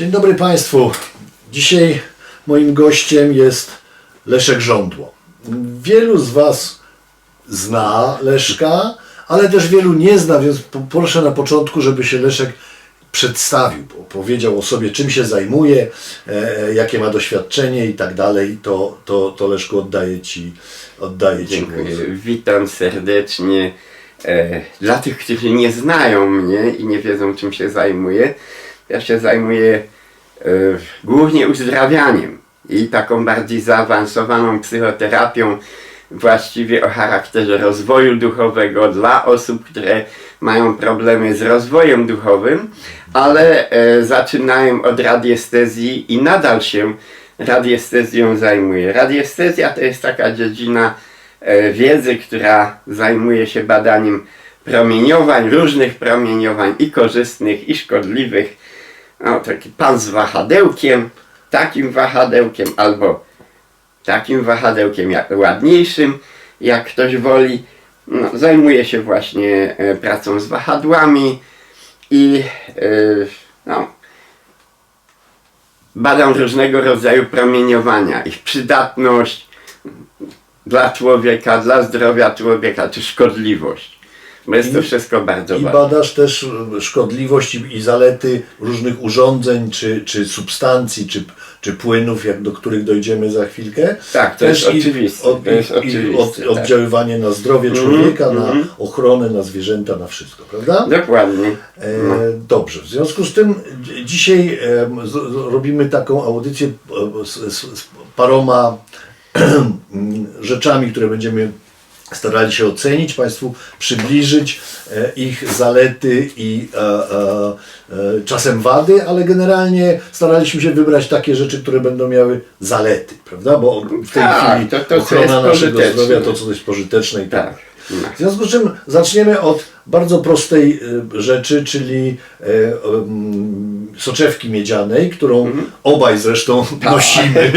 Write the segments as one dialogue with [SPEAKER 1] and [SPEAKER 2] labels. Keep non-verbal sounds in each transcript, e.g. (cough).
[SPEAKER 1] Dzień dobry Państwu. Dzisiaj moim gościem jest Leszek Żądło. Wielu z Was zna Leszka, ale też wielu nie zna, więc proszę na początku, żeby się Leszek przedstawił, powiedział o sobie, czym się zajmuje, e, jakie ma doświadczenie i tak dalej. To, to, to Leszku oddaję Ci, oddaję ci głos.
[SPEAKER 2] Dziękuję. Witam serdecznie. E, dla tych, którzy nie znają mnie i nie wiedzą, czym się zajmuję, ja się zajmuję e, głównie uzdrawianiem i taką bardziej zaawansowaną psychoterapią, właściwie o charakterze rozwoju duchowego dla osób, które mają problemy z rozwojem duchowym, ale e, zaczynałem od radiestezji i nadal się radiestezją zajmuję. Radiestezja to jest taka dziedzina e, wiedzy, która zajmuje się badaniem promieniowań, różnych promieniowań i korzystnych, i szkodliwych. No, taki pan z wahadełkiem, takim wahadełkiem, albo takim wahadełkiem jak, ładniejszym, jak ktoś woli. No, zajmuje się właśnie e, pracą z wahadłami i e, no, badam różnego rodzaju promieniowania, ich przydatność dla człowieka, dla zdrowia człowieka, czy szkodliwość. Bo jest to wszystko bardzo
[SPEAKER 1] I
[SPEAKER 2] ważne.
[SPEAKER 1] badasz też e, szkodliwość i, i zalety różnych urządzeń, czy, czy substancji, czy, czy płynów, jak do których dojdziemy za chwilkę.
[SPEAKER 2] Tak, to
[SPEAKER 1] też
[SPEAKER 2] jest
[SPEAKER 1] i,
[SPEAKER 2] oczywiste,
[SPEAKER 1] Od,
[SPEAKER 2] to jest
[SPEAKER 1] i,
[SPEAKER 2] oczywiste,
[SPEAKER 1] od,
[SPEAKER 2] tak.
[SPEAKER 1] oddziaływanie na zdrowie
[SPEAKER 2] Mhm,
[SPEAKER 1] człowieka, na
[SPEAKER 2] mhm.
[SPEAKER 1] ochronę, na zwierzęta, na wszystko, prawda?
[SPEAKER 2] Dokładnie.
[SPEAKER 1] E, Dobrze, w związku z tym dzi- dzisiaj z, z, robimy taką audycję e, z, z, z paroma (clears throat) rzeczami, które będziemy starali się ocenić, Państwu przybliżyć e, ich zalety i e, e, czasem wady, ale generalnie staraliśmy się wybrać takie rzeczy, które będą miały zalety, prawda? Bo w tej
[SPEAKER 2] Tak,
[SPEAKER 1] chwili
[SPEAKER 2] to- to,
[SPEAKER 1] ochrona naszego zdrowia to, co jest pożyteczne i tak.
[SPEAKER 2] Tak. No.
[SPEAKER 1] W związku z czym zaczniemy od bardzo prostej y, rzeczy, czyli y, ym, soczewki miedzianej, którą
[SPEAKER 2] Mhm.
[SPEAKER 1] obaj zresztą
[SPEAKER 2] Tak.
[SPEAKER 1] nosimy.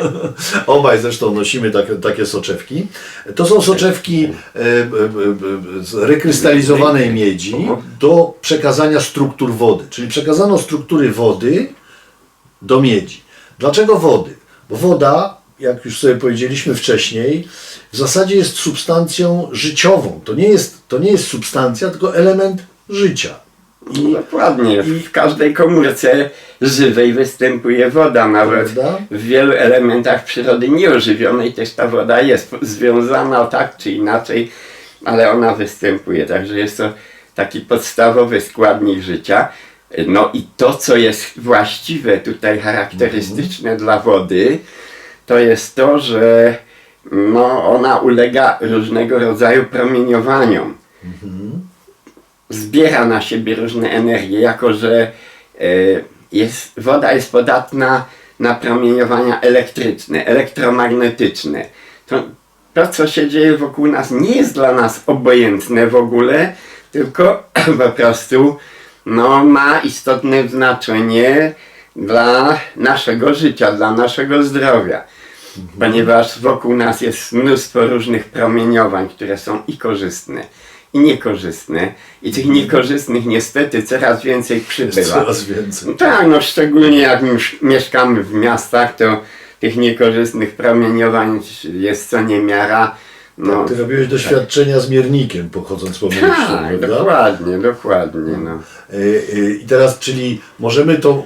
[SPEAKER 1] (laughs) obaj zresztą nosimy takie, takie soczewki. To są soczewki y, y, y, y, z rekrystalizowanej miedzi do przekazania struktur wody. Czyli przekazano struktury wody do miedzi. Dlaczego wody? Bo woda, jak już sobie powiedzieliśmy wcześniej, w zasadzie jest substancją życiową. To nie jest, to nie jest substancja, tylko element życia.
[SPEAKER 2] I dokładnie. W każdej komórce żywej występuje woda, nawet
[SPEAKER 1] Prawda?
[SPEAKER 2] w wielu elementach przyrody nieożywionej też ta woda jest związana tak czy inaczej, ale ona występuje. Także jest to taki podstawowy składnik życia. No i to, co jest właściwe tutaj charakterystyczne dla wody, to jest to, że no, ona ulega różnego rodzaju promieniowaniom zbiera na siebie różne energie, jako że e, jest, woda jest podatna na promieniowania elektryczne, elektromagnetyczne. To, to, co się dzieje wokół nas, nie jest dla nas obojętne w ogóle, tylko (clears throat) po prostu no, ma istotne znaczenie dla naszego życia, dla naszego zdrowia. Ponieważ wokół nas jest mnóstwo różnych promieniowań, które są i korzystne, i niekorzystne. I tych niekorzystnych niestety coraz więcej
[SPEAKER 1] Jest
[SPEAKER 2] przybywa.
[SPEAKER 1] coraz więcej.
[SPEAKER 2] Tak, no szczególnie jak już mieszkamy w miastach, to tych niekorzystnych promieniowań jest co niemiara. No,
[SPEAKER 1] Ty robiłeś doświadczenia z miernikiem, pochodząc po mieście,
[SPEAKER 2] tak,
[SPEAKER 1] prawda?
[SPEAKER 2] dokładnie, dokładnie. No.
[SPEAKER 1] Y, y, I teraz, czyli możemy to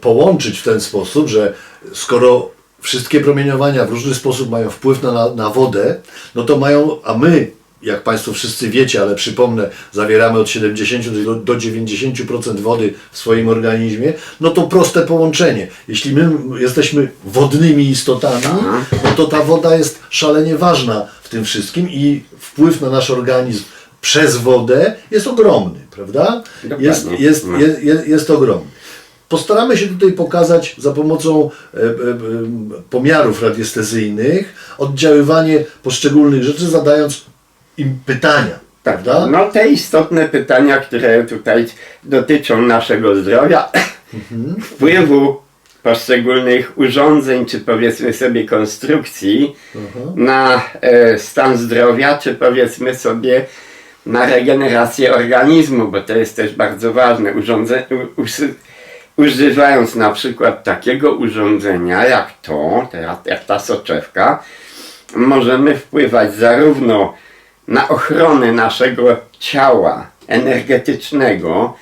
[SPEAKER 1] połączyć w ten sposób, że skoro wszystkie promieniowania w różny sposób mają wpływ na, na, wodę, no to mają, a my, jak Państwo wszyscy wiecie, ale przypomnę, zawieramy od 70 do, do 90% wody w swoim organizmie, no to proste połączenie. Jeśli my jesteśmy wodnymi istotami, no to ta woda jest szalenie ważna w tym wszystkim i wpływ na nasz organizm przez wodę jest ogromny, prawda? Jest, jest, jest, jest, jest ogromny. Postaramy się tutaj pokazać za pomocą e, e, e, pomiarów radiestezyjnych oddziaływanie poszczególnych rzeczy, zadając im pytania,
[SPEAKER 2] Tak,
[SPEAKER 1] prawda?
[SPEAKER 2] no te istotne pytania, które tutaj dotyczą naszego zdrowia, (laughs) wpływu poszczególnych urządzeń, czy powiedzmy sobie konstrukcji na e, stan zdrowia, czy powiedzmy sobie na regenerację organizmu, bo to jest też bardzo ważne. Urządze, u, usy- używając na przykład takiego urządzenia jak to, jak ta soczewka, możemy wpływać zarówno na ochronę naszego ciała energetycznego,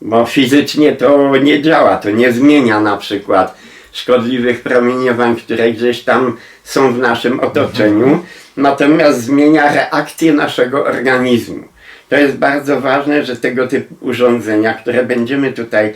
[SPEAKER 2] bo fizycznie to nie działa, to nie zmienia na przykład szkodliwych promieniowań, które gdzieś tam są w naszym otoczeniu, natomiast zmienia reakcję naszego organizmu. To jest bardzo ważne, że tego typu urządzenia, które będziemy tutaj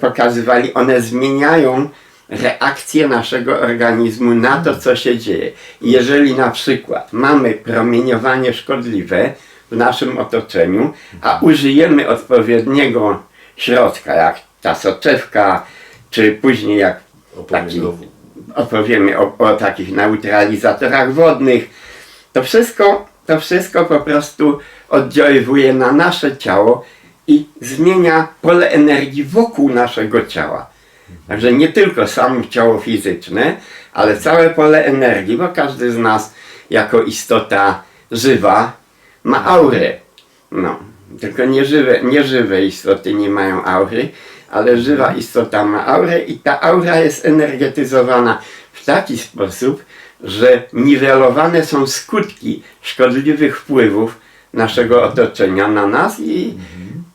[SPEAKER 2] pokazywali, one zmieniają reakcję naszego organizmu na to, co się dzieje. Jeżeli na przykład mamy promieniowanie szkodliwe w naszym otoczeniu, a użyjemy odpowiedniego środka, jak ta soczewka, czy później jak taki,
[SPEAKER 1] Opowiemy
[SPEAKER 2] opowiemy o, o takich neutralizatorach wodnych, to wszystko, to wszystko po prostu oddziaływuje na nasze ciało i zmienia pole energii wokół naszego ciała. Także nie tylko samo ciało fizyczne, ale całe pole energii, bo każdy z nas jako istota żywa ma aurę. No, tylko nieżywe, nieżywe istoty nie mają aury, ale żywa istota ma aurę i ta aura jest energetyzowana w taki sposób, że niwelowane są skutki szkodliwych wpływów naszego otoczenia na nas i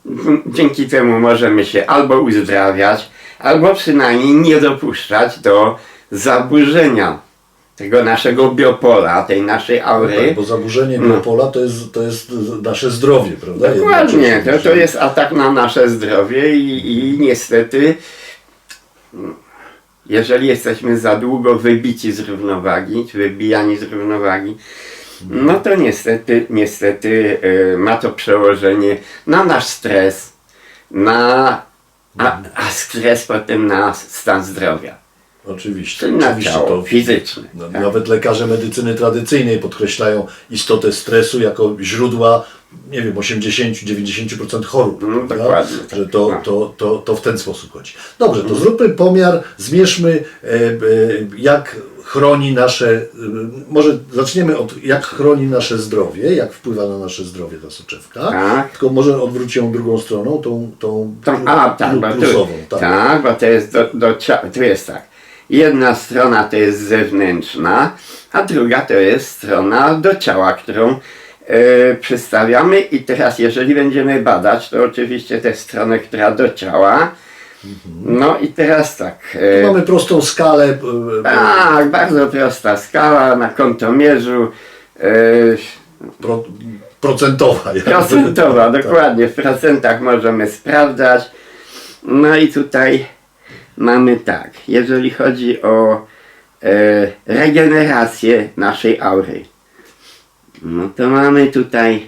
[SPEAKER 2] (laughs) dzięki temu możemy się albo uzdrawiać, albo przynajmniej nie dopuszczać do zaburzenia tego naszego biopola, tej naszej aury.
[SPEAKER 1] Tak, bo zaburzenie
[SPEAKER 2] No.
[SPEAKER 1] biopola to jest, to jest nasze zdrowie, prawda?
[SPEAKER 2] Dokładnie, to, to jest atak na nasze zdrowie i, i niestety, jeżeli jesteśmy za długo wybici z równowagi, czy wybijani z równowagi, no to niestety, niestety y, ma to przełożenie na nasz stres, na, a, a stres potem na stan zdrowia,
[SPEAKER 1] Oczywiście,
[SPEAKER 2] czyli na
[SPEAKER 1] oczywiście
[SPEAKER 2] ciało
[SPEAKER 1] to
[SPEAKER 2] fizyczne.
[SPEAKER 1] no,
[SPEAKER 2] tak?
[SPEAKER 1] Nawet lekarze medycyny tradycyjnej podkreślają istotę stresu jako źródła, nie wiem, 80-90% chorób.
[SPEAKER 2] No,
[SPEAKER 1] prawda?
[SPEAKER 2] dokładnie, tak.
[SPEAKER 1] Że to,
[SPEAKER 2] No.
[SPEAKER 1] to, to, to w ten sposób chodzi. Dobrze, to zróbmy pomiar, zmierzmy e, e, jak chroni nasze, e, może zaczniemy od jak chroni nasze zdrowie, jak wpływa na nasze zdrowie ta soczewka.
[SPEAKER 2] Tak.
[SPEAKER 1] Tylko może odwróć ją drugą stroną, tą, tą
[SPEAKER 2] Tą, a, tak, bo
[SPEAKER 1] plusową.
[SPEAKER 2] tu, tak. bo to jest do, do tu jest tak. Jedna strona to jest zewnętrzna, a druga to jest strona do ciała, którą przystawiamy i teraz jeżeli będziemy badać, to oczywiście tę stronę, która do ciała. No i teraz tak.
[SPEAKER 1] Tu
[SPEAKER 2] E,
[SPEAKER 1] mamy prostą skalę. e, e,
[SPEAKER 2] tak, bardzo prosta skala na kontomierzu.
[SPEAKER 1] Pro, procentowa. jakby.
[SPEAKER 2] Procentowa, dokładnie. W procentach możemy sprawdzać. No i tutaj mamy tak, jeżeli chodzi o regenerację naszej aury, no to mamy tutaj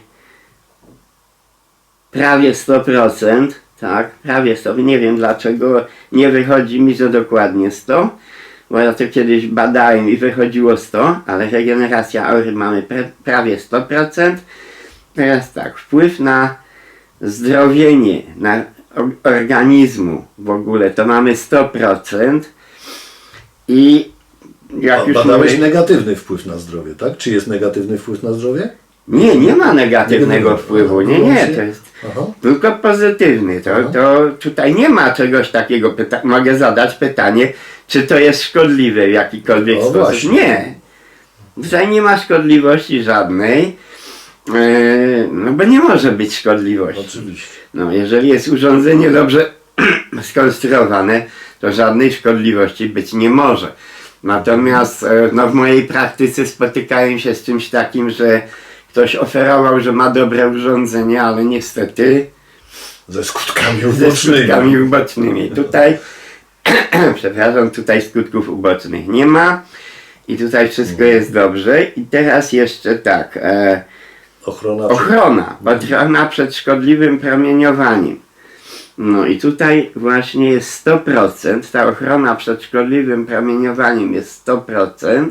[SPEAKER 2] prawie 100%, tak, prawie 100, nie wiem dlaczego nie wychodzi mi, że dokładnie 100, bo ja to kiedyś badałem i wychodziło 100, ale regeneracja aury mamy pra- prawie 100%. Teraz tak, wpływ na zdrowienie, na organizmu w ogóle to mamy 100% i jak
[SPEAKER 1] A
[SPEAKER 2] już
[SPEAKER 1] Badałeś
[SPEAKER 2] mówię,
[SPEAKER 1] negatywny wpływ na zdrowie, tak? Czy jest negatywny wpływ na zdrowie?
[SPEAKER 2] nie, nie ma negatywnego
[SPEAKER 1] Negatywnego.
[SPEAKER 2] wpływu, nie, nie, to jest
[SPEAKER 1] Aha.
[SPEAKER 2] tylko pozytywny, to, to tutaj nie ma czegoś takiego, pyta- mogę zadać pytanie, czy to jest szkodliwe w jakikolwiek
[SPEAKER 1] No
[SPEAKER 2] sposób,
[SPEAKER 1] właśnie.
[SPEAKER 2] nie, tutaj nie ma szkodliwości żadnej, e, no bo nie może być szkodliwości.
[SPEAKER 1] Oczywiście.
[SPEAKER 2] No, jeżeli jest urządzenie dobrze (clears throat) skonstruowane, to żadnej szkodliwości być nie może. Natomiast e, no, w mojej praktyce spotykałem się z czymś takim, że ktoś oferował, że ma dobre urządzenie, ale niestety
[SPEAKER 1] Ze skutkami
[SPEAKER 2] ze
[SPEAKER 1] ubocznymi.
[SPEAKER 2] skutkami ubocznymi. Tutaj, (clears throat) przepraszam, tutaj skutków ubocznych nie ma i tutaj wszystko jest dobrze. I teraz jeszcze tak. E,
[SPEAKER 1] Ochrona.
[SPEAKER 2] Ochrona, ochrona przed szkodliwym promieniowaniem. No i tutaj właśnie jest 100%, ta ochrona przed szkodliwym promieniowaniem jest 100%.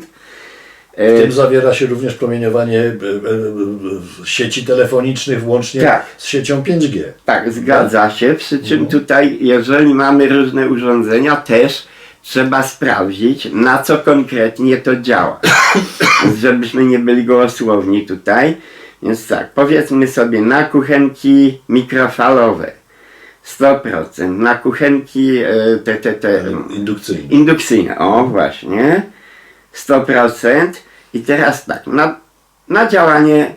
[SPEAKER 1] W
[SPEAKER 2] E,
[SPEAKER 1] tym zawiera się również promieniowanie e, e, sieci telefonicznych włącznie
[SPEAKER 2] Tak.
[SPEAKER 1] z siecią 5G.
[SPEAKER 2] tak, zgadza się, przy czym
[SPEAKER 1] Mhm.
[SPEAKER 2] tutaj, jeżeli mamy różne urządzenia, też trzeba sprawdzić, na co konkretnie to działa. (coughs) Żebyśmy nie byli gołosłowni tutaj. Więc tak, powiedzmy sobie na kuchenki mikrofalowe. 100%. Na kuchenki te, te, te
[SPEAKER 1] Indukcyjny.
[SPEAKER 2] indukcyjne, o właśnie, 100%. I teraz tak, na, na działanie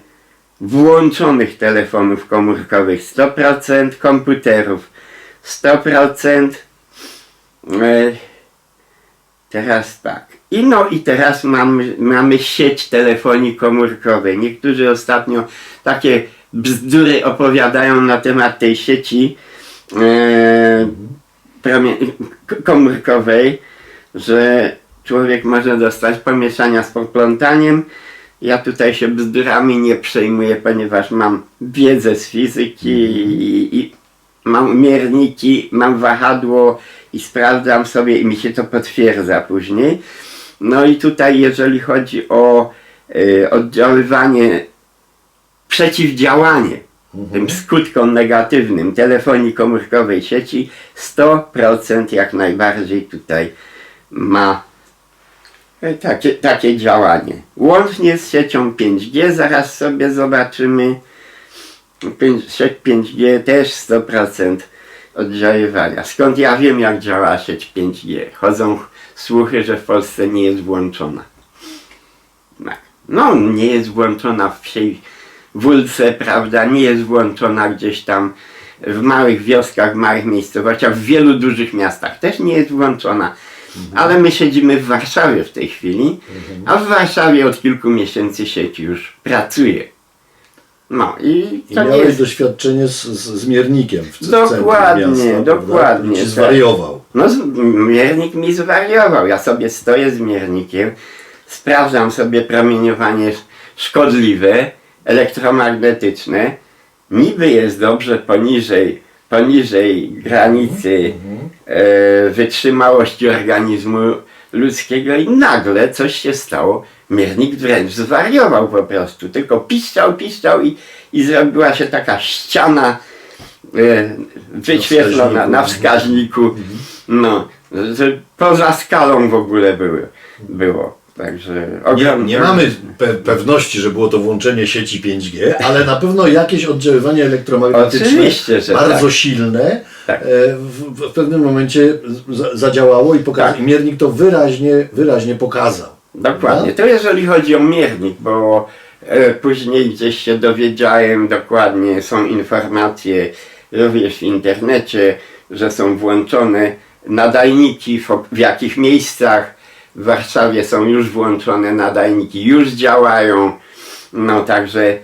[SPEAKER 2] włączonych telefonów komórkowych 100%, komputerów 100%. E, teraz tak. I no i teraz mamy, mamy sieć telefonii komórkowej. Niektórzy ostatnio takie bzdury opowiadają na temat tej sieci e, komórkowej, że człowiek może dostać pomieszania z poplątaniem. Ja tutaj się bzdurami nie przejmuję, ponieważ mam wiedzę z fizyki i, i mam mierniki, mam wahadło i sprawdzam sobie i mi się to potwierdza później. No i tutaj jeżeli chodzi o y, oddziaływanie, przeciwdziałanie tym skutkom negatywnym telefonii komórkowej sieci 100% jak najbardziej tutaj ma takie, takie działanie. Łącznie z siecią 5G zaraz sobie zobaczymy. Pięć- Sieć 5G też 100% oddziaływania. Skąd ja wiem jak działa sieć 5G? Chodzą słuchy, że w Polsce nie jest włączona. Tak. No, nie jest włączona w wsiej wólce, prawda, nie jest włączona gdzieś tam w małych wioskach, w małych miejscowościach, w wielu dużych miastach też nie jest włączona. Ale my siedzimy w Warszawie w tej chwili, a w Warszawie od kilku miesięcy sieć już pracuje. No i
[SPEAKER 1] I
[SPEAKER 2] to nie
[SPEAKER 1] miałeś
[SPEAKER 2] jest...
[SPEAKER 1] doświadczenie z, z, z miernikiem w c-
[SPEAKER 2] Dokładnie,
[SPEAKER 1] centrum miasta, prawda?
[SPEAKER 2] dokładnie,
[SPEAKER 1] I ci
[SPEAKER 2] tak.
[SPEAKER 1] zwariował.
[SPEAKER 2] No, z- miernik mi zwariował. Ja sobie stoję z miernikiem, sprawdzam sobie promieniowanie sz- szkodliwe, elektromagnetyczne. Niby jest dobrze poniżej, poniżej granicy e, wytrzymałości organizmu ludzkiego i nagle coś się stało. Miernik wręcz zwariował po prostu. Tylko piszczał, piszczał i, i zrobiła się taka ściana e, wyświetlona na wskaźniku. No, że poza skalą w ogóle były, było. Także
[SPEAKER 1] Nie, nie mamy pe pewności, że było to włączenie sieci 5G, ale na pewno jakieś oddziaływanie elektromagnetyczne bardzo
[SPEAKER 2] tak. silne
[SPEAKER 1] silne
[SPEAKER 2] Tak.
[SPEAKER 1] w, w pewnym momencie za- zadziałało i, pokazał,
[SPEAKER 2] Tak.
[SPEAKER 1] miernik to wyraźnie, wyraźnie pokazał.
[SPEAKER 2] Dokładnie. To jeżeli chodzi o miernik, bo e, później gdzieś się dowiedziałem dokładnie, są informacje również w internecie, że są włączone nadajniki, w, w jakich miejscach. W Warszawie są już włączone nadajniki, już działają. No także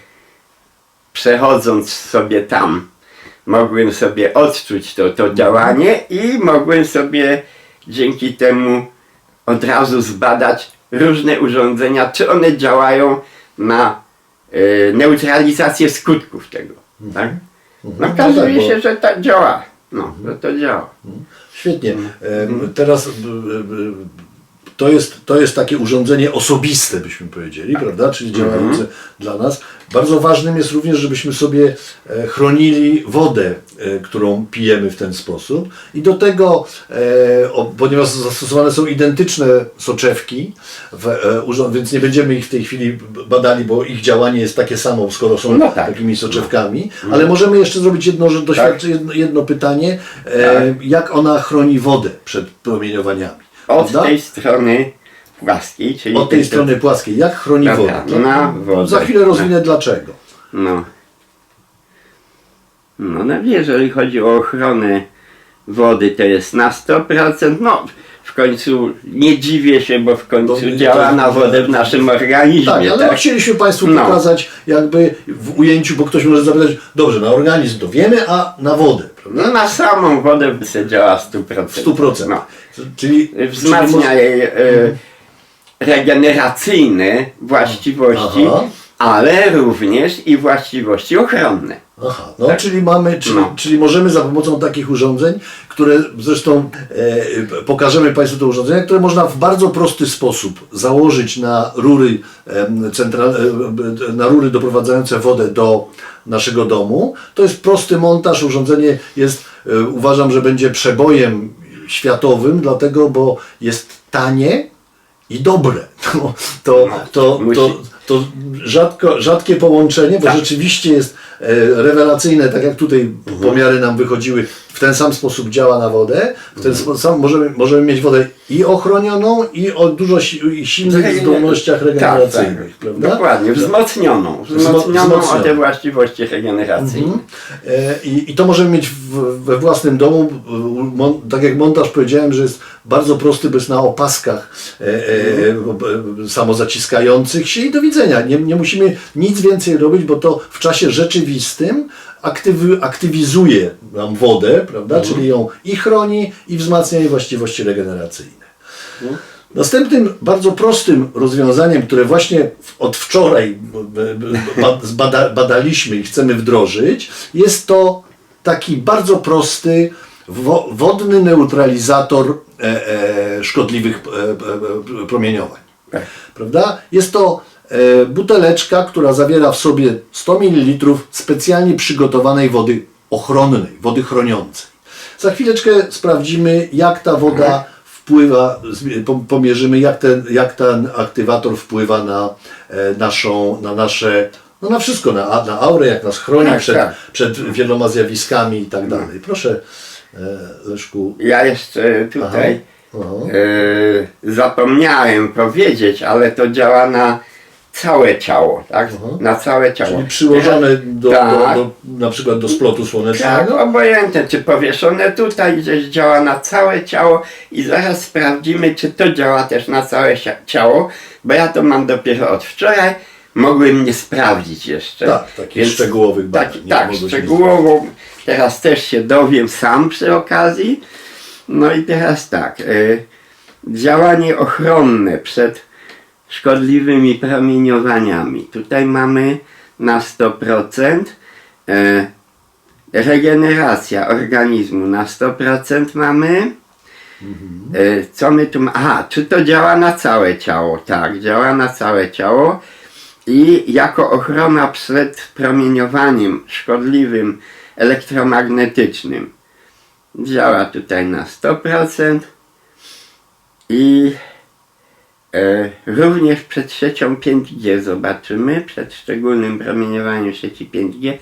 [SPEAKER 2] przechodząc sobie tam, mogłem sobie odczuć to, to działanie i mogłem sobie dzięki temu od razu zbadać różne urządzenia, czy one działają na e, neutralizację skutków tego. Tak? No
[SPEAKER 1] Mhm.
[SPEAKER 2] okazuje
[SPEAKER 1] No tak, bo-
[SPEAKER 2] się, że tak działa. No, że to działa.
[SPEAKER 1] Świetnie.
[SPEAKER 2] Mhm.
[SPEAKER 1] Em, Teraz b- to jest, to jest takie urządzenie osobiste, byśmy powiedzieli, prawda? Czyli
[SPEAKER 2] Mhm.
[SPEAKER 1] działające dla nas. Bardzo ważnym jest również, żebyśmy sobie e, chronili wodę, e, którą pijemy w ten sposób. I do tego, e, ponieważ zastosowane są identyczne soczewki, więc nie będziemy ich w tej chwili badali, bo ich działanie jest takie samo, skoro są
[SPEAKER 2] No tak.
[SPEAKER 1] takimi soczewkami. Ale możemy jeszcze zrobić jedno, że doświadczy, jedno, jedno pytanie.
[SPEAKER 2] Tak.
[SPEAKER 1] jak ona chroni wodę przed promieniowaniami.
[SPEAKER 2] Od
[SPEAKER 1] prawda?
[SPEAKER 2] tej strony płaskiej, czyli
[SPEAKER 1] Od tej strony płaskiej. Jak chroni
[SPEAKER 2] Dobra,
[SPEAKER 1] wodę?
[SPEAKER 2] na wodę.
[SPEAKER 1] Za chwilę rozwinę dlaczego.
[SPEAKER 2] No. No, no jeżeli chodzi o ochronę wody, to jest na 100%. No, w końcu nie dziwię się, bo w końcu działa
[SPEAKER 1] to-
[SPEAKER 2] na wodę w naszym organizmie.
[SPEAKER 1] Tak, ale
[SPEAKER 2] tak?
[SPEAKER 1] chcieliśmy Państwu
[SPEAKER 2] No.
[SPEAKER 1] pokazać jakby w ujęciu, bo ktoś może zapytać, dobrze, na organizm to wiemy, a na wodę?
[SPEAKER 2] No, na samą wodę się działa 100%.
[SPEAKER 1] W 100%.
[SPEAKER 2] No.
[SPEAKER 1] Czyli, czyli
[SPEAKER 2] Wzmacnia
[SPEAKER 1] może-
[SPEAKER 2] jej e, regeneracyjne właściwości,
[SPEAKER 1] Aha.
[SPEAKER 2] ale również i właściwości ochronne.
[SPEAKER 1] Aha, no
[SPEAKER 2] Tak.
[SPEAKER 1] czyli mamy, czyli,
[SPEAKER 2] No.
[SPEAKER 1] czyli możemy za pomocą takich urządzeń, które zresztą e, pokażemy Państwu te urządzenia, które można w bardzo prosty sposób założyć na rury, central, e, na rury doprowadzające wodę do naszego domu. To jest prosty montaż, urządzenie jest, e, uważam, że będzie przebojem światowym, dlatego, bo jest tanie i dobre. (laughs) To, to,
[SPEAKER 2] No,
[SPEAKER 1] to, to, to rzadko, rzadkie połączenie, bo
[SPEAKER 2] Tak.
[SPEAKER 1] rzeczywiście jest e, rewelacyjne, tak jak tutaj
[SPEAKER 2] Mhm.
[SPEAKER 1] pomiary nam wychodziły, ten sam sposób działa na wodę, w ten
[SPEAKER 2] Mhm.
[SPEAKER 1] spo- sam możemy, możemy mieć wodę i ochronioną, i o dużo si- i silnych zdolnościach regeneracyjnych,
[SPEAKER 2] tak, tak.
[SPEAKER 1] prawda?
[SPEAKER 2] Dokładnie, wzmocnioną.
[SPEAKER 1] Wzmo-
[SPEAKER 2] Wzmocnioną o te właściwości regeneracyjne.
[SPEAKER 1] E, I, I to możemy mieć w, we własnym domu. Mon, tak jak montaż powiedziałem, że jest bardzo prosty, bo jest na opaskach e, e, e, samozaciskających się i do widzenia. Nie, nie musimy nic więcej robić, bo to w czasie rzeczywistym aktywy, aktywizuje nam wodę, prawda? czyli ją i chroni, i wzmacnia jej właściwości regeneracyjne. Następnym bardzo prostym rozwiązaniem, które właśnie od wczoraj badaliśmy i chcemy wdrożyć, jest to taki bardzo prosty wo, wodny neutralizator e, e, szkodliwych e, promieniowań.
[SPEAKER 2] Tak.
[SPEAKER 1] Prawda? Jest to buteleczka, która zawiera w sobie 100 ml specjalnie przygotowanej wody ochronnej, wody chroniącej. Za chwileczkę sprawdzimy, jak ta woda wpływa, pomierzymy, jak ten, jak ten aktywator wpływa na e, naszą, na nasze, no na wszystko, na, na aurę, jak nas chroni
[SPEAKER 2] Tak,
[SPEAKER 1] przed,
[SPEAKER 2] tak.
[SPEAKER 1] przed wieloma zjawiskami i tak dalej. Proszę, e, Leszku.
[SPEAKER 2] Ja jeszcze tutaj
[SPEAKER 1] Aha.
[SPEAKER 2] e, zapomniałem powiedzieć, ale to działa na całe ciało, tak?
[SPEAKER 1] Aha.
[SPEAKER 2] Na całe ciało.
[SPEAKER 1] Czyli przyłożone do,
[SPEAKER 2] Tak.
[SPEAKER 1] do, do, na przykład do splotu
[SPEAKER 2] Tak,
[SPEAKER 1] słonecznego.
[SPEAKER 2] obojętne, czy powieszone tutaj gdzieś działa na całe ciało i zaraz sprawdzimy, czy to działa też na całe ciało, bo ja to mam dopiero od wczoraj, mogłem nie sprawdzić jeszcze.
[SPEAKER 1] Tak, takich szczegółowych badań,
[SPEAKER 2] Tak, tak szczegółowo, teraz też się dowiem sam przy okazji. No i teraz tak, y, działanie ochronne przed szkodliwymi promieniowaniami. Tutaj mamy na 100% e, regeneracja organizmu na 100% mamy. E, co my tu ma? Aha, czy to działa na całe ciało? Tak, działa na całe ciało i jako ochrona przed promieniowaniem szkodliwym elektromagnetycznym działa tutaj na 100% i również przed siecią 5G zobaczymy, przed szczególnym promieniowaniem sieci 5G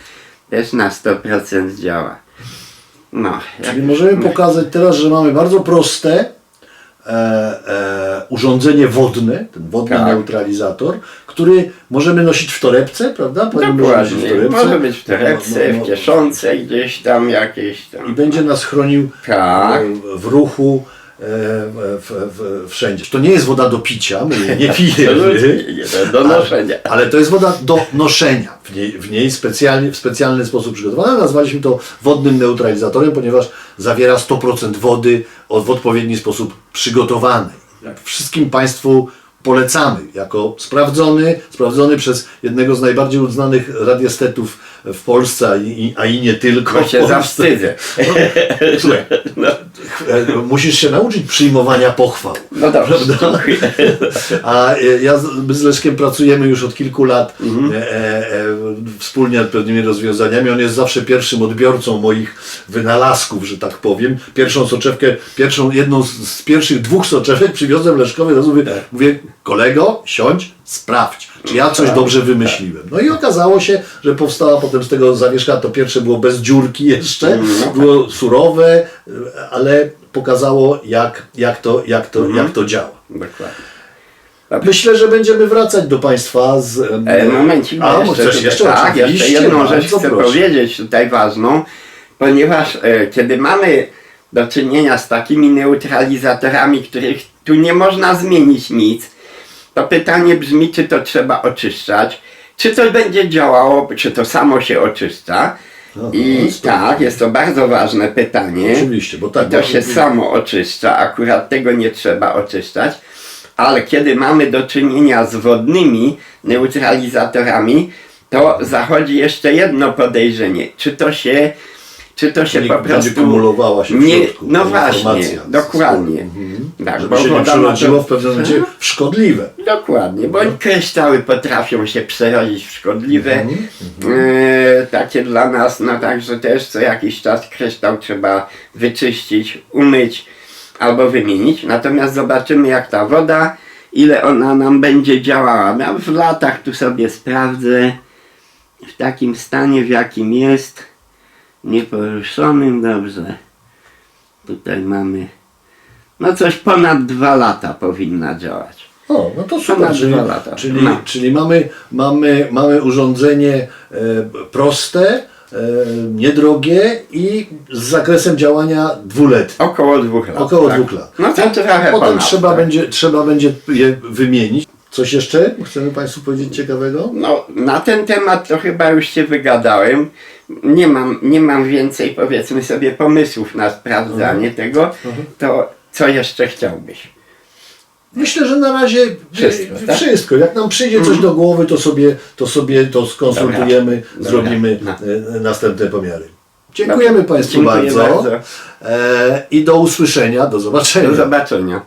[SPEAKER 2] też na 100% działa. No,
[SPEAKER 1] Czyli możemy pokazać teraz, że mamy bardzo proste e, e, urządzenie wodne, ten wodny
[SPEAKER 2] Tak.
[SPEAKER 1] neutralizator, który możemy nosić w torebce, prawda? Powinien być nosić
[SPEAKER 2] Dokładnie, może być w torebce,
[SPEAKER 1] No, no, no.
[SPEAKER 2] w kieszonce gdzieś tam jakieś tam.
[SPEAKER 1] I będzie nas chronił
[SPEAKER 2] Tak.
[SPEAKER 1] e, w ruchu e, w, w, wszędzie. To nie jest woda do picia, my jej nie pijemy. (laughs)
[SPEAKER 2] Nie, do- noszenia.
[SPEAKER 1] Ale to jest woda do noszenia. W niej, w niej specjalnie, w specjalny sposób przygotowana. Nazwaliśmy to wodnym neutralizatorem, ponieważ zawiera 100% wody w odpowiedni sposób przygotowanej. Wszystkim Państwu polecamy jako sprawdzony, sprawdzony przez jednego z najbardziej uznanych radiestetów w Polsce, a i, a i nie tylko.
[SPEAKER 2] Bo się zawstydzę.
[SPEAKER 1] Słuchaj, e, (laughs) musisz się nauczyć przyjmowania pochwał.
[SPEAKER 2] No dobrze, dziękuję.
[SPEAKER 1] A e, ja z, my z Leszkiem pracujemy już od kilku lat
[SPEAKER 2] Mhm.
[SPEAKER 1] e, e, e, wspólnie nad pewnymi rozwiązaniami. On jest zawsze pierwszym odbiorcą moich wynalazków, że tak powiem. Pierwszą soczewkę, pierwszą, jedną z, z pierwszych dwóch soczewek przywiozłem Leszkowi, mówię,
[SPEAKER 2] Tak.
[SPEAKER 1] mówię, kolego, siądź, sprawdź, czy ja coś dobrze wymyśliłem. No i okazało się, że powstała potem z tego zawieszka, to pierwsze było bez dziurki jeszcze,
[SPEAKER 2] Mhm.
[SPEAKER 1] było surowe, ale pokazało jak, jak, to, jak, to,
[SPEAKER 2] Mhm.
[SPEAKER 1] jak to działa.
[SPEAKER 2] Dokładnie.
[SPEAKER 1] Myślę, że będziemy wracać do Państwa z.
[SPEAKER 2] E, momencik,
[SPEAKER 1] A,
[SPEAKER 2] jeszcze,
[SPEAKER 1] jeszcze,
[SPEAKER 2] tak, jeszcze jedną rzecz chcę
[SPEAKER 1] proszę.
[SPEAKER 2] powiedzieć tutaj ważną, ponieważ e, kiedy mamy do czynienia z takimi neutralizatorami, których tu nie można zmienić nic, to pytanie brzmi, czy to trzeba oczyszczać, czy to będzie działało, czy to samo się oczyszcza.
[SPEAKER 1] Aha,
[SPEAKER 2] I
[SPEAKER 1] spoko.
[SPEAKER 2] tak, jest to bardzo ważne pytanie.
[SPEAKER 1] Oczywiście, bo tak.
[SPEAKER 2] I to się samo oczyszcza, akurat tego nie trzeba oczyszczać, ale kiedy mamy do czynienia z wodnymi neutralizatorami, to zachodzi jeszcze jedno podejrzenie, czy to się, czy to się
[SPEAKER 1] Czyli
[SPEAKER 2] po prostu
[SPEAKER 1] kumulowała się w
[SPEAKER 2] nie,
[SPEAKER 1] środku
[SPEAKER 2] no właśnie, dokładnie.
[SPEAKER 1] Mhm.
[SPEAKER 2] Tak,
[SPEAKER 1] Żeby się nie przerodziło w pewnym momencie w szkodliwe.
[SPEAKER 2] Dokładnie, bo kryształy potrafią się przerodzić w szkodliwe.
[SPEAKER 1] Mhm,
[SPEAKER 2] E, takie dla nas, no także też co jakiś czas kryształ trzeba wyczyścić, umyć albo wymienić. Natomiast zobaczymy jak ta woda ile ona nam będzie działała. Ja w latach tu sobie sprawdzę w takim stanie, w jakim jest, nieporuszonym, dobrze. Tutaj mamy, no coś ponad dwa lata powinna działać.
[SPEAKER 1] O, no to super,
[SPEAKER 2] Ponad
[SPEAKER 1] czyli,
[SPEAKER 2] dwa lata.
[SPEAKER 1] czyli,
[SPEAKER 2] No.
[SPEAKER 1] czyli mamy, mamy, mamy urządzenie e, proste, e, niedrogie i z zakresem działania dwuletnim.
[SPEAKER 2] Około dwóch lat.
[SPEAKER 1] Około
[SPEAKER 2] tak.
[SPEAKER 1] dwóch lat.
[SPEAKER 2] No to trochę
[SPEAKER 1] Potem
[SPEAKER 2] ponad,
[SPEAKER 1] trzeba,
[SPEAKER 2] tak.
[SPEAKER 1] będzie, trzeba będzie je wymienić. Coś jeszcze chcemy Państwu powiedzieć ciekawego?
[SPEAKER 2] No, na ten temat to chyba już się wygadałem. Nie mam, nie mam więcej, powiedzmy sobie, pomysłów na sprawdzanie
[SPEAKER 1] Mhm.
[SPEAKER 2] tego. To co jeszcze chciałbyś?
[SPEAKER 1] Myślę, że na razie
[SPEAKER 2] Wszystko,
[SPEAKER 1] e,
[SPEAKER 2] tak?
[SPEAKER 1] wszystko. Jak nam przyjdzie coś do głowy, to sobie to, sobie to skonsultujemy,
[SPEAKER 2] Dobra.
[SPEAKER 1] zrobimy e, następne pomiary. Dziękujemy Państwu
[SPEAKER 2] Dziękuję
[SPEAKER 1] bardzo.
[SPEAKER 2] bardzo.
[SPEAKER 1] E, I do usłyszenia, do zobaczenia.
[SPEAKER 2] Do zobaczenia.